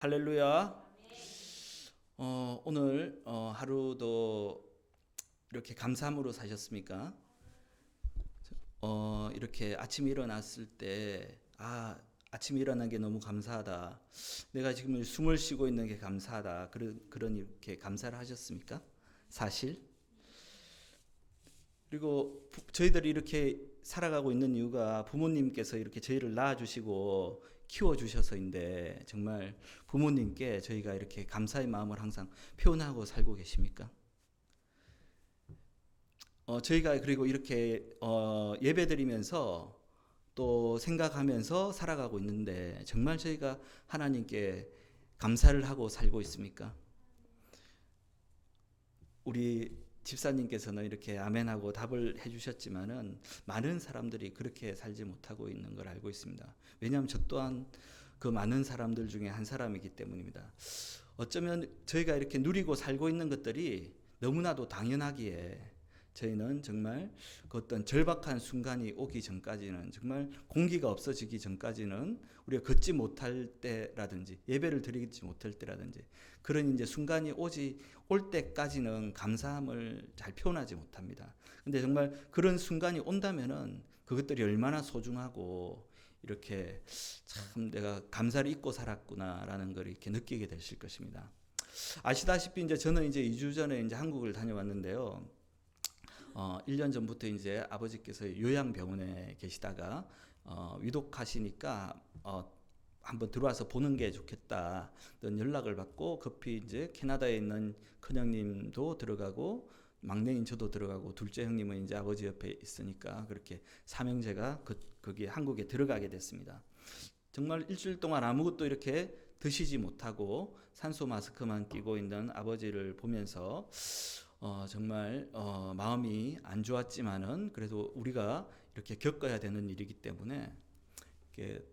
할렐루야. 어, 오늘 어, 하루도 이렇게 감사함으로 사셨습니까? 어, 이렇게 아침에 일어났을 때, 아, 아침에 일어난 게 너무 감사하다. 내가 지금 숨을 쉬고 있는 게 감사하다. 그런, 그런 이렇게 감사를 하셨습니까? 사실? 그리고 부- 저희들이 이렇게 살아가고 있는 이유가 부모님께서 이렇게 저희를 낳아주시고 키워주셔서인데 정말 부모님께 저희가 이렇게 감사의 마음을 항상 표현하고 살고 계십니까? 어, 저희가 그리고 이렇게 어, 예배 드리면서 또 생각하면서 살아가고 있는데 정말 저희가 하나님께 감사를 하고 살고 있습니까? 우리 집사님께서는 이렇게 아멘하고 답을 해주셨지만은 많은 사람들이 그렇게 살지 못하고 있는 걸 알고 있습니다. 왜냐하면 저 또한 그 많은 사람들 중에 한 사람이기 때문입니다. 어쩌면 저희가 이렇게 누리고 살고 있는 것들이 너무나도 당연하기에 저희는 정말 그 어떤 절박한 순간이 오기 전까지는 정말 공기가 없어지기 전까지는 우리가 걷지 못할 때라든지 예배를 드리지 못할 때라든지 그런 이제 순간이 오지 올 때까지는 감사함을 잘 표현하지 못합니다. 근데 정말 그런 순간이 온다면은 그것들이 얼마나 소중하고 이렇게 참 내가 감사를 잊고 살았구나라는 걸 이렇게 느끼게 되실 것입니다. 아시다시피 이제 저는 이제 2주 전에 이제 한국을 다녀왔는데요. 어, 1년 전부터 이제 아버지께서 요양병원에 계시다가 어, 위독하시니까 어, 한번 들어와서 보는 게 좋겠다. 는 연락을 받고 급히 이제 캐나다에 있는 큰형님도 들어가고 막내인 저도 들어가고 둘째 형님은 이제 아버지 옆에 있으니까 그렇게 삼형제가 그, 거기 한국에 들어가게 됐습니다. 정말 일주일 동안 아무것도 이렇게 드시지 못하고 산소 마스크만 끼고 있는 아버지를 보면서 어, 정말 어, 마음이 안 좋았지만은 그래도 우리가 이렇게 겪어야 되는 일이기 때문에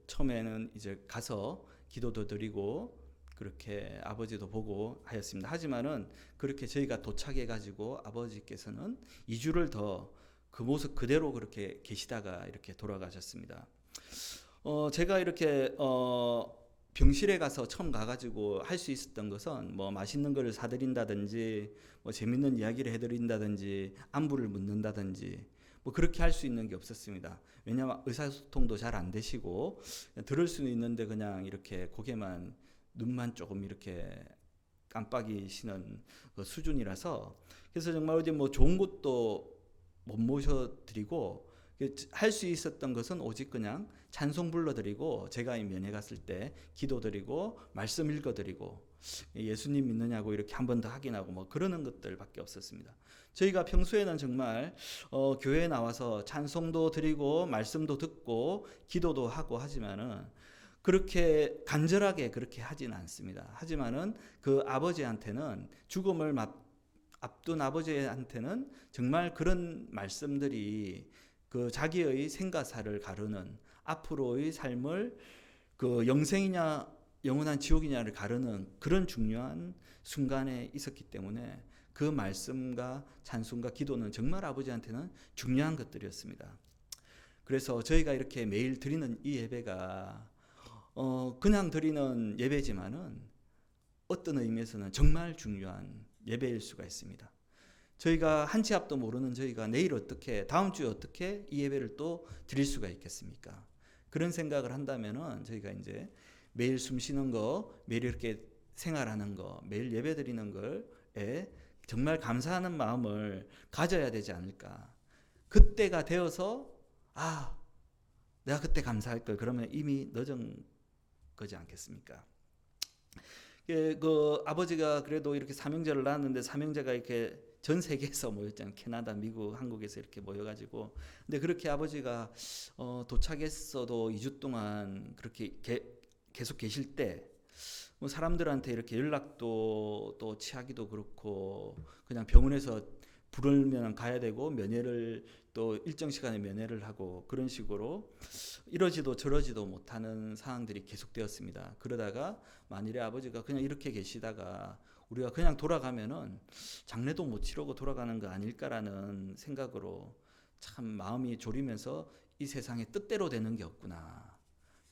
처음에는 이제 가서 기도도 드리고 그렇게 아버지도 보고 하였습니다. 하지만은 그렇게 저희가 도착해 가지고 아버지께서는 2주를 더 그 모습 그대로 그렇게 계시다가 이렇게 돌아가셨습니다. 어, 제가 이렇게 어, 병실에 가서 처음 가가지고 할 수 있었던 것은 뭐 맛있는 거를 사드린다든지 뭐 재밌는 이야기를 해드린다든지 안부를 묻는다든지 뭐 그렇게 할 수 있는 게 없었습니다. 왜냐하면 의사소통도 잘 안 되시고 들을 수는 있는데 그냥 이렇게 고개만 눈만 조금 이렇게 깜빡이시는 그 수준이라서 그래서 정말 어디 뭐 좋은 곳도 못 모셔드리고 할 수 있었던 것은 오직 그냥 찬송 불러드리고 제가 이 면회 갔을 때 기도드리고 말씀 읽어드리고 예수님 믿느냐고 이렇게 한 번 더 확인하고 뭐 그러는 것들밖에 없었습니다. 저희가 평소에는 정말 어, 교회에 나와서 찬송도 드리고 말씀도 듣고 기도도 하고 하지만은 그렇게 간절하게 그렇게 하지는 않습니다. 하지만은 그 아버지한테는 죽음을 맞- 앞둔 아버지한테는 정말 그런 말씀들이 그 자기의 생가사를 가르는 앞으로의 삶을 그 영생이냐 영원한 지옥이냐를 가르는 그런 중요한 순간에 있었기 때문에 그 말씀과 찬송과 기도는 정말 아버지한테는 중요한 것들이었습니다. 그래서 저희가 이렇게 매일 드리는 이 예배가 어 그냥 드리는 예배지만은 어떤 의미에서는 정말 중요한 예배일 수가 있습니다. 저희가 한 치 앞도 모르는 저희가 내일 어떻게 다음 주에 어떻게 이 예배를 또 드릴 수가 있겠습니까? 그런 생각을 한다면은 저희가 이제 매일 숨 쉬는 거, 매일 이렇게 생활하는 거, 매일 예배 드리는 걸에 정말 감사하는 마음을 가져야 되지 않을까. 그때가 되어서 아, 내가 그때 감사할 걸 그러면 이미 늦은 거지 않겠습니까? 예, 그 아버지가 그래도 이렇게 삼형제를 낳았는데 삼형제가 이렇게 전 세계에서 모였잖아요. 캐나다, 미국, 한국에서 이렇게 모여가지고. 근데 그렇게 아버지가 어, 도착했어도 2주 동안 그렇게 게, 계속 계실 때, 뭐 사람들한테 이렇게 연락도 또 취하기도 그렇고, 그냥 병원에서 부르면 가야 되고 면회를 또 일정 시간에 면회를 하고 그런 식으로 이러지도 저러지도 못하는 상황들이 계속되었습니다. 그러다가 만일에 아버지가 그냥 이렇게 계시다가 우리가 그냥 돌아가면은 장례도 못 치르고 돌아가는 거 아닐까라는 생각으로 참 마음이 졸이면서 이 세상에 뜻대로 되는 게 없구나.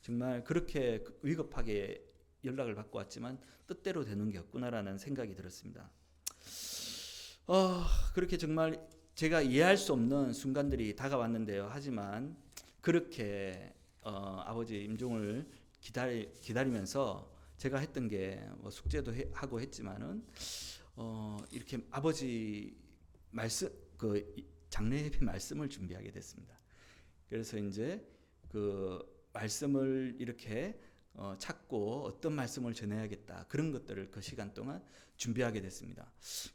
정말 그렇게 위급하게 연락을 받고 왔지만 뜻대로 되는 게 없구나라는 생각이 들었습니다. 어, 그렇게 정말 제가 이해할 수 없는 순간들이 다가왔는데요. 하지만 그렇게 어, 아버지 임종을 기다리, 기다리면서 제가 했던 게 뭐 숙제도 해, 하고 했지만은 어, 이렇게 아버지 말씀 그 장례 예배 말씀을 준비하게 됐습니다. 그래서 이제 그 말씀을 이렇게 어, 찾고 어떤 말씀을 전해야겠다 그런 것들을 그 시간 동안 준비하게 됐습니다.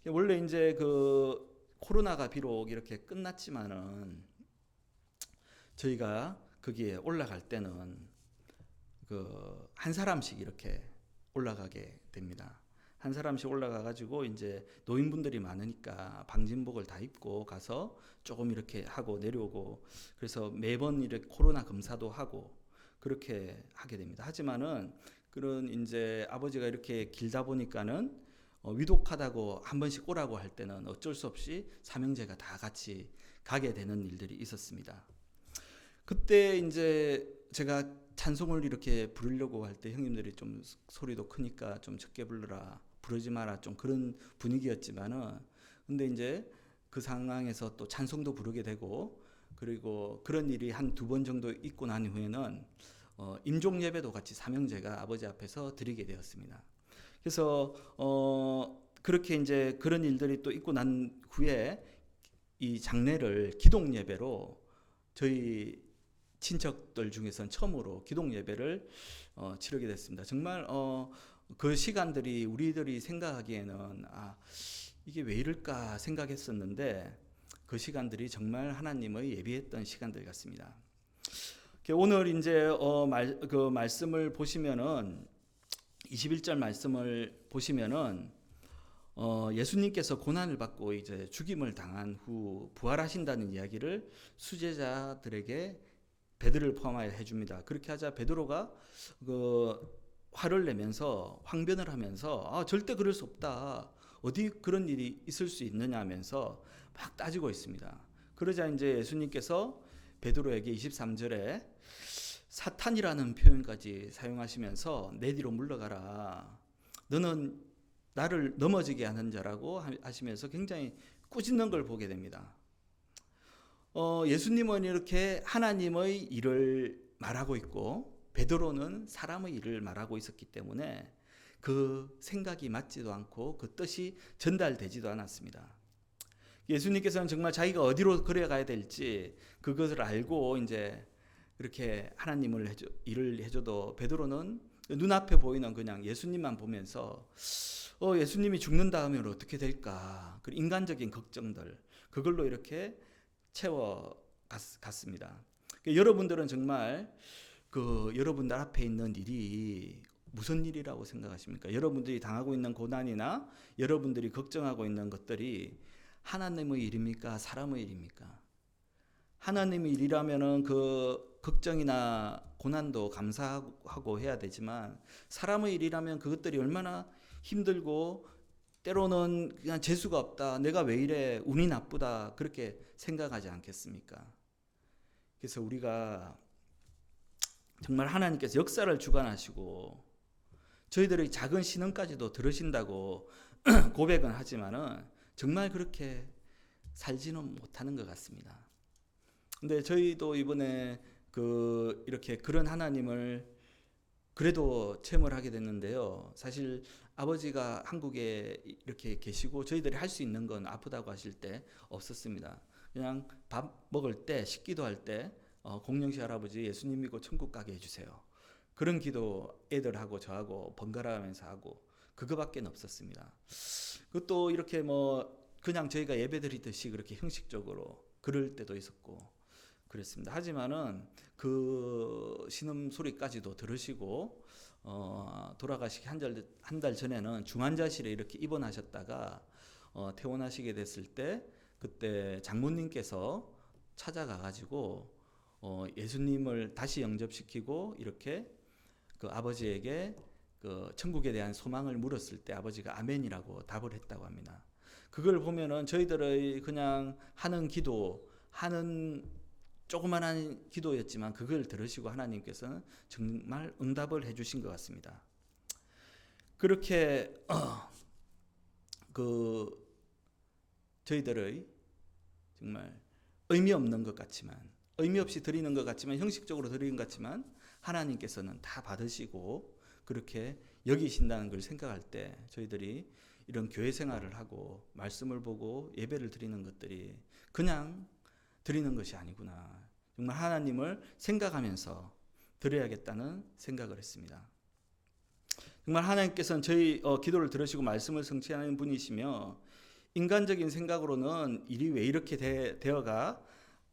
원래 이제 그 코로나가 비록 이렇게 끝났지만은 저희가 거기에 올라갈 때는 그 한 사람씩 이렇게 올라가게 됩니다. 한 사람씩 올라가 가지고 이제 노인분들이 많으니까 방진복을 다 입고 가서 조금 이렇게 하고 내려오고 그래서 매번 이렇게 코로나 검사도 하고 그렇게 하게 됩니다. 하지만은 그런 이제 아버지가 이렇게 길다 보니까는 어, 위독하다고 한 번씩 오라고 할 때는 어쩔 수 없이 삼형제가 다 같이 가게 되는 일들이 있었습니다. 그때 이제 제가 찬송을 이렇게 부르려고 할 때 형님들이 좀 소리도 크니까 좀 적게 불러라 부르지 마라 좀 그런 분위기였지만은 근데 이제 그 상황에서 또 찬송도 부르게 되고 그리고 그런 일이 한 두 번 정도 있고 난 후에는 어, 임종 예배도 같이 삼형제가 아버지 앞에서 드리게 되었습니다. 그래서 어, 그렇게 이제 그런 일들이 또 있고 난 후에 이 장례를 기동 예배로 저희 친척들 중에서는 처음으로 기동 예배를 어, 치르게 됐습니다. 정말 어, 그 시간들이 우리들이 생각하기에는 아 이게 왜 이럴까 생각했었는데 그 시간들이 정말 하나님의 예비했던 시간들 같습니다. 오늘 이제 어, 말, 그 말씀을 보시면은 21절 말씀을 보시면은 어, 예수님께서 고난을 받고 이제 죽임을 당한 후 부활하신다는 이야기를 수제자들에게 베드로를 포함하여 해줍니다. 그렇게 하자 베드로가 그 화를 내면서 황변을 하면서 아, 절대 그럴 수 없다. 어디 그런 일이 있을 수 있느냐 하면서 막 따지고 있습니다. 그러자 이제 예수님께서 베드로에게 23절에 사탄이라는 표현까지 사용하시면서 내 뒤로 물러가라. 너는 나를 넘어지게 하는 자라고 하시면서 굉장히 꾸짖는 걸 보게 됩니다. 어, 예수님은 이렇게 하나님의 일을 말하고 있고 베드로는 사람의 일을 말하고 있었기 때문에 그 생각이 맞지도 않고 그 뜻이 전달되지도 않았습니다. 예수님께서는 정말 자기가 어디로 걸어가야 될지 그것을 알고 이제 이렇게 하나님을 해줘, 일을 해줘도 베드로는 눈앞에 보이는 그냥 예수님만 보면서 어, 예수님이 죽는 다음에 어떻게 될까? 그 인간적인 걱정들 그걸로 이렇게 채워 갔, 습니다 그러니까 여러분들은 정말 그 여러분들 앞에 있는 일이 무슨 일이라고 생각하십니까? 여러분들이 당하고 있는 고난이나 여러분들이 걱정하고 있는 것들이 하나님의 일입니까? 사람의 일입니까? 하나님의 일이라면은 그 걱정이나 고난도 감사하고 해야 되지만 사람의 일이라면 그것들이 얼마나 힘들고 때로는 그냥 재수가 없다. 내가 왜 이래? 운이 나쁘다. 그렇게 생각하지 않겠습니까? 그래서 우리가 정말 하나님께서 역사를 주관하시고 저희들의 작은 신앙까지도 들으신다고 고백은 하지만은 정말 그렇게 살지는 못하는 것 같습니다. 근데 저희도 이번에 그 이렇게 그런 하나님을 그래도 체험을 하게 됐는데요. 사실 아버지가 한국에 이렇게 계시고 저희들이 할 수 있는 건 아프다고 하실 때 없었습니다. 그냥 밥 먹을 때 식기도 할때 어, 공영시 할아버지 예수님 믿고 천국 가게 해주세요. 그런 기도 애들하고 저하고 번갈아 가면서 하고 그거밖에 없었습니다. 그것도 이렇게 뭐 그냥 저희가 예배 드리듯이 그렇게 형식적으로 그럴 때도 있었고 그랬습니다. 하지만은 그 신음 소리까지도 들으시고 어, 돌아가시기 한달 한 달 전에는 중환자실에 이렇게 입원하셨다가 어, 퇴원하시게 됐을 때 그때 장모님께서 찾아가 가지고 어, 예수님을 다시 영접시키고 이렇게 그 아버지에게 그 천국에 대한 소망을 물었을 때 아버지가 아멘이라고 답을 했다고 합니다. 그걸 보면은 저희들의 그냥 하는 기도, 하는 조그만한 기도였지만 그걸 들으시고 하나님께서는 정말 응답을 해주신 것 같습니다. 그렇게 어, 그 저희들의 정말 의미 없는 것 같지만 의미 없이 드리는 것 같지만 형식적으로 드리는 것 같지만 하나님께서는 다 받으시고 그렇게 여기신다는 걸 생각할 때 저희들이 이런 교회 생활을 하고 말씀을 보고 예배를 드리는 것들이 그냥 드리는 것이 아니구나. 정말 하나님을 생각하면서 드려야겠다는 생각을 했습니다. 정말 하나님께서는 저희 어, 기도를 들으시고 말씀을 성취하는 분이시며 인간적인 생각으로는 일이 왜 이렇게 되, 되어가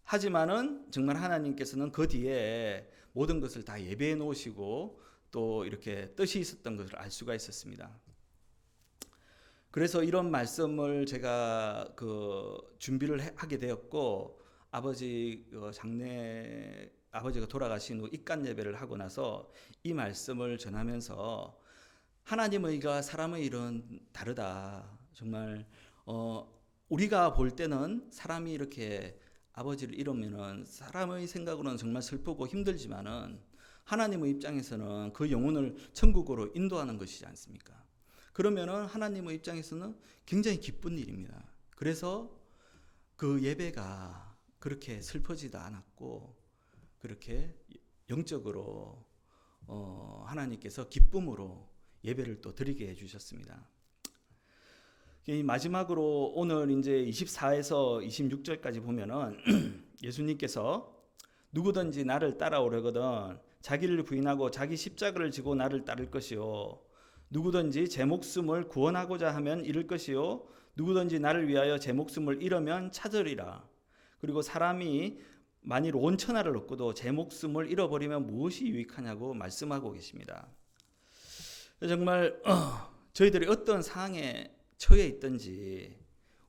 하지만은 정말 하나님께서는 그 뒤에 모든 것을 다 예배해 놓으시고 또 이렇게 뜻이 있었던 것을 알 수가 있었습니다. 그래서 이런 말씀을 제가 그 준비를 해- 하게 되었고 아버지 그 장례 아버지가 돌아가신 후 입간 예배를 하고 나서 이 말씀을 전하면서 하나님의 의가 사람의 일은 다르다. 정말 어 우리가 볼 때는 사람이 이렇게 아버지를 잃으면은 사람의 생각으로는 정말 슬프고 힘들지만은 하나님의 입장에서는 그 영혼을 천국으로 인도하는 것이지 않습니까? 그러면은 하나님의 입장에서는 굉장히 기쁜 일입니다. 그래서 그 예배가 그렇게 슬퍼지도 않았고 그렇게 영적으로 어 하나님께서 기쁨으로 예배를 또 드리게 해 주셨습니다. 이 마지막으로 오늘 이제 24에서 26절까지 보면은 예수님께서 누구든지 나를 따라오려거든 자기를 부인하고 자기 십자가를 지고 나를 따를 것이요. 누구든지 제 목숨을 구원하고자 하면 잃을 것이요. 누구든지 나를 위하여 제 목숨을 잃으면 찾으리라. 그리고 사람이 만일 온 천하를 얻고도 제 목숨을 잃어버리면 무엇이 유익하냐고 말씀하고 계십니다. 정말 어, 저희들이 어떤 상황에 처해 있든지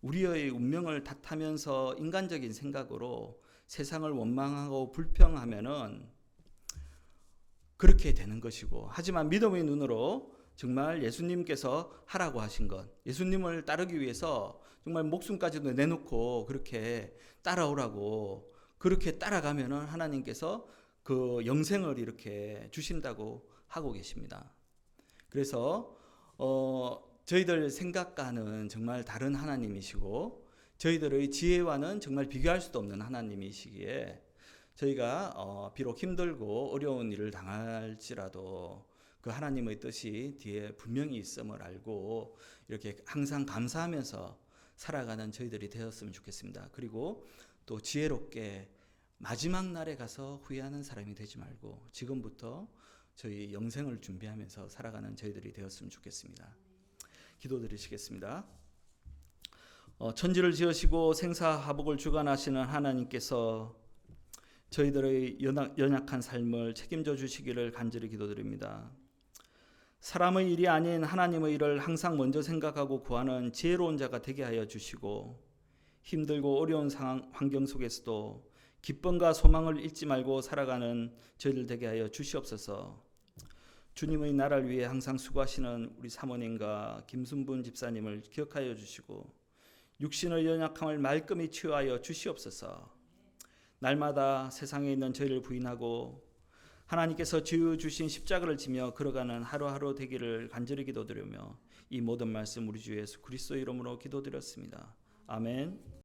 우리의 운명을 탓하면서 인간적인 생각으로 세상을 원망하고 불평하면은 그렇게 되는 것이고 하지만 믿음의 눈으로 정말 예수님께서 하라고 하신 것 예수님을 따르기 위해서 정말 목숨까지도 내놓고 그렇게 따라오라고 그렇게 따라가면은 하나님께서 그 영생을 이렇게 주신다고 하고 계십니다. 그래서 어 저희들 생각과는 정말 다른 하나님이시고 저희들의 지혜와는 정말 비교할 수도 없는 하나님이시기에 저희가 어 비록 힘들고 어려운 일을 당할지라도 그 하나님의 뜻이 뒤에 분명히 있음을 알고 이렇게 항상 감사하면서 살아가는 저희들이 되었으면 좋겠습니다. 그리고 또 지혜롭게 마지막 날에 가서 후회하는 사람이 되지 말고 지금부터 저희 영생을 준비하면서 살아가는 저희들이 되었으면 좋겠습니다. 기도드리시겠습니다. 어, 천지를 지으시고 생사하복을 주관하시는 하나님께서 저희들의 연약, 연약 한 삶을 책임져 주시기를 간절히 기도드립니다. 사람의 일이 아닌 하나님의 일을 항상 먼저 생각하고 구하는 지혜로운 자가 되게 하여 주시고 힘들고 어려운 상황 환경 속에서도 기쁨과 소망을 잃지 말고 살아가는 저희들 되게 하여 주시옵소서. 주님의 나라를 위해 항상 수고하시는 우리 사모님과 김순분 집사님을 기억하여 주시고 육신의 연약함을 말끔히 치유하여 주시옵소서. 날마다 세상에 있는 저희를 부인하고 하나님께서 지어 주신 십자가를 지며 걸어가는 하루하루 되기를 간절히 기도드리며 이 모든 말씀 우리 주 예수 그리스도 이름으로 기도드렸습니다. 아멘.